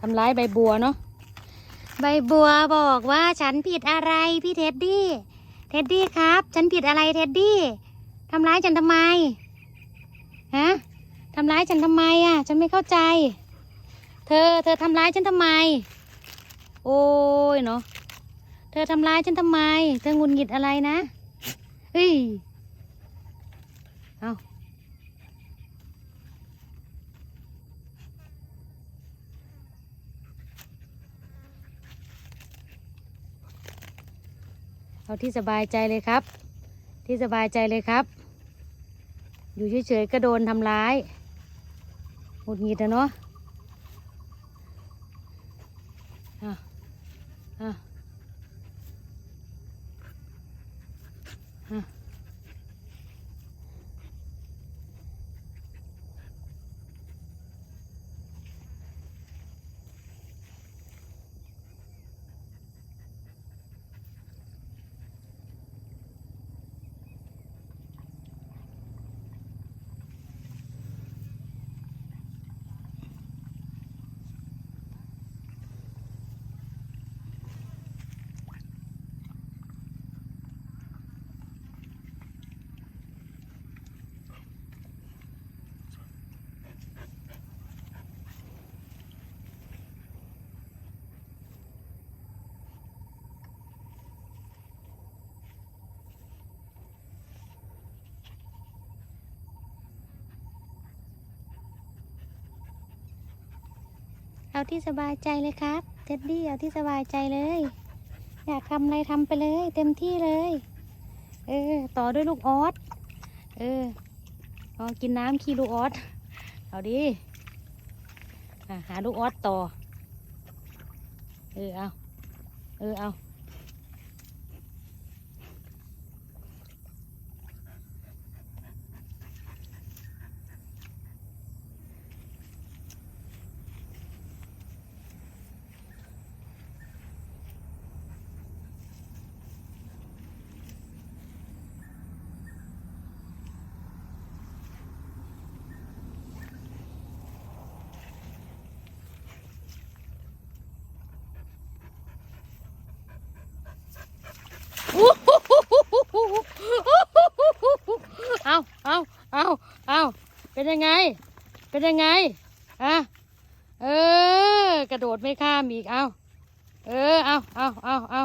ทำร้ายใบบัวเนาะใบบัวบอกว่าฉันผิดอะไรพี่เท็ดดี้เท็ดดี้ครับ ฉันผิดอะไรเท็ดดี้ทำร้ายฉันทำไมฮะทำร้ายฉันทำไมอะ ฉันไม่เข้าใจ เธอ เธอทำร้ายฉันทำไม โอ้ยเนาะเธอทำร้ายฉันทำไม เธอหงุนหงิดอะไรนะเฮ้ย เอาที่สบายใจเลยครับ ที่สบายใจเลยครับ อยู่เฉยๆก็โดนทำร้ายหงุดหงิดนะเนาะอะอะอะ เอาที่สบายใจเลยครับเท็ดดี้เอาที่สบายใจเลย อยากทำอะไรทำไปเลย เต็มที่เลย เออ ต่อด้วยลูกออสเออลองกินน้ำขี้ลูกออสเอาดิหาลูกออสต่อ เออเอา เออเอา เอาเอาเอาเอาเป็นยังไง เป็นยังไงอะเออ กระโดดไม่ข้ามอีก เอาเออ เอาเอาเอาเอา